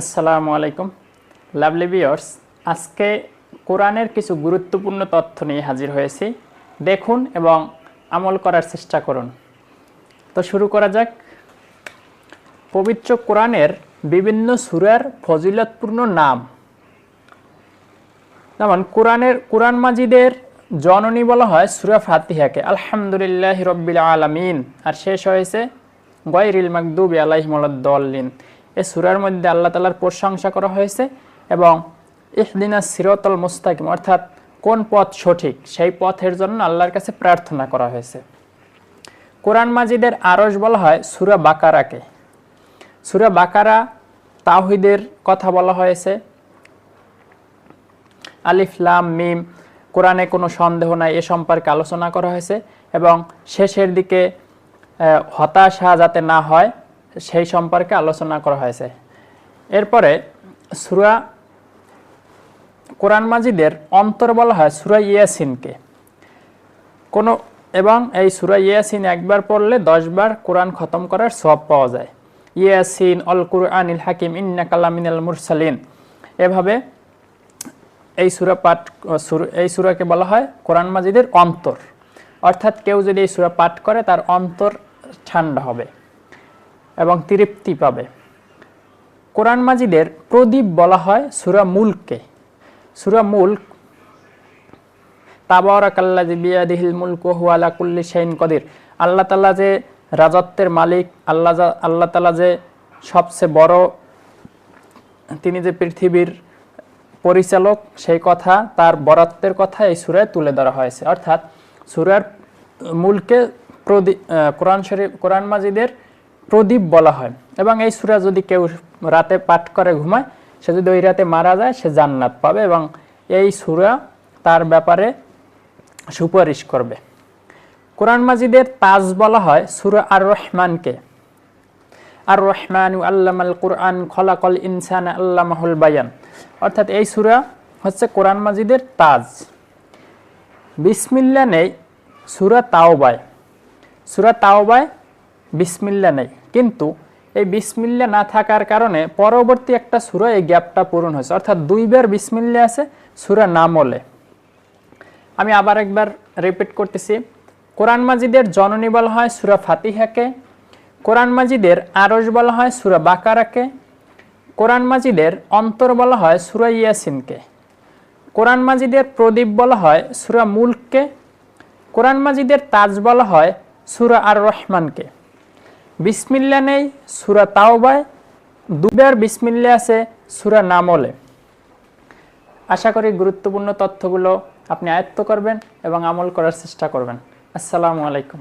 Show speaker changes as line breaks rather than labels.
আসসালামু আলাইকুম। Lovely viewers আজকে কোরআনের কিছু গুরুত্বপূর্ণ তথ্য নিয়ে হাজির হয়েছি। দেখুন এবং আমল করার চেষ্টা করুন। তো শুরু করা যাক। পবিত্র কোরআনের বিভিন্ন সুরার ফজিলতপূর্ণ নাম। যেমন কোরআনের, কোরআন মাজিদের জননী বলা হয় সুরা ফাতিহাকে। আলহামদুলিল্লাহ রব্বিল আলামিন। আর শেষ হয়েছে, গয়রিল মাকদুবি আলাইহিমুদ্দলিন এই সুরার মধ্যে আল্লাহ তালার প্রশংসা করা হয়েছে এবং ইহদিনা সিরতল মুস্তাকিম, অর্থাৎ কোন পথ সঠিক, সেই পথের জন্য আল্লাহর কাছে প্রার্থনা করা হয়েছে। কোরআন মাজিদের আরস বলা হয় সুরা বাকারাকে। সুরা বাকারা তাহিদের কথা বলা হয়েছে। আলিফ, লাম, মিম, কোরআনে কোনো সন্দেহ নাই, এ সম্পর্কে আলোচনা করা হয়েছে এবং শেষের দিকে হতাশা যাতে না হয় সেই সম্পর্কে আলোচনা করা হয়েছে। এরপরে সুরা কোরআন মাজিদের অন্তর বলা হয় সুরা ইয়াসিনকে। কোনো এবং এই সুরা ইয়াসিন একবার পড়লে দশবার কোরআন খতম করার সব পাওয়া যায়। ইয়াসিন অল কুরআনিল হাকিম ইন্না কালামিনাল মুরসালিন। এভাবে এই সুরা পাঠ এই সুরাকে বলা হয় কোরআন মাজিদের অন্তর। অর্থাৎ কেউ যদি এই সুরা পাঠ করে তার অন্তর ঠান্ডা হবে। এবং তৃপ্তি পাবে। কোরআন মাজিদের প্রদীপ বলা হয় সুরা মুলককে। সুরা মুল্ক তাবারাকাল্লাজি বিয়াদিহিল মুলক হুয়া আলা কুল্লি শাইইন কদির। আল্লাহ তাআলা যে রাজত্বের মালিক, আল্লাহ আল্লাহ তাআলা যে সবচেয়ে বড়, তিনি যে পৃথিবীর পরিচালক, সেই কথা, তার বরাত্বের কথা এই সুরায় তুলে ধরা হয়েছে। অর্থাৎ সুরার মূলকে প্রদীপ কোরআন শরীফ কোরআন মাজিদের প্রদীপ বলা হয়। এবং এই সুরা যদি কেউ রাতে পাঠ করে, ঘুমায়, সে যদি ওই রাতে মারা যায়, সে জান্নাত পাবে এবং এই সুরা তার ব্যাপারে সুপারিশ করবে। কোরআন মাজিদের তাজ বলা হয় সুরা আর রহমানকে আর রহমান আল্লামাল কোরআন, খলাকল ইনসান আল্লামাহুল বায়ান। অর্থাৎ এই সুরা হচ্ছে কোরআন মাজিদের তাজ। বিসমিল্লা নেই, সুরা তাওবায়। সুরা তাওবায় বিসমিল্লা নেই। কিন্তু এই বিসমিল্লা না থাকার কারণে পরবর্তী একটা সুরা এই গ্যাপটা পূরণ হয়েছে। অর্থাৎ দুইবার বিসমিল্লা আছে, সুরা নামলে আমি আবার একবার রিপিট করতেছি। কোরআন মাজিদের জননী বলা হয় সুরা ফাতিহাকে, কোরআন মাজিদের আরস বলা হয় সুরা বাকারাকে, কোরআন মাজিদের অন্তর বলা হয় সুরা ইয়াসিনকে, কোরআন মাজিদের প্রদীপ বলা হয় সুরা মুলককে, কোরআন মাজিদের তাজ বলা হয় সুরা আর রহমানকে। বিসমিল্লা নেই, সুরা তাওবায়। দুবার বিসমিল্লা আছে, সুরা নামলে। আশা করি গুরুত্বপূর্ণ তথ্যগুলো আপনি আয়ত্ত করবেন এবং আমল করার চেষ্টা করবেন। আসসালামু আলাইকুম।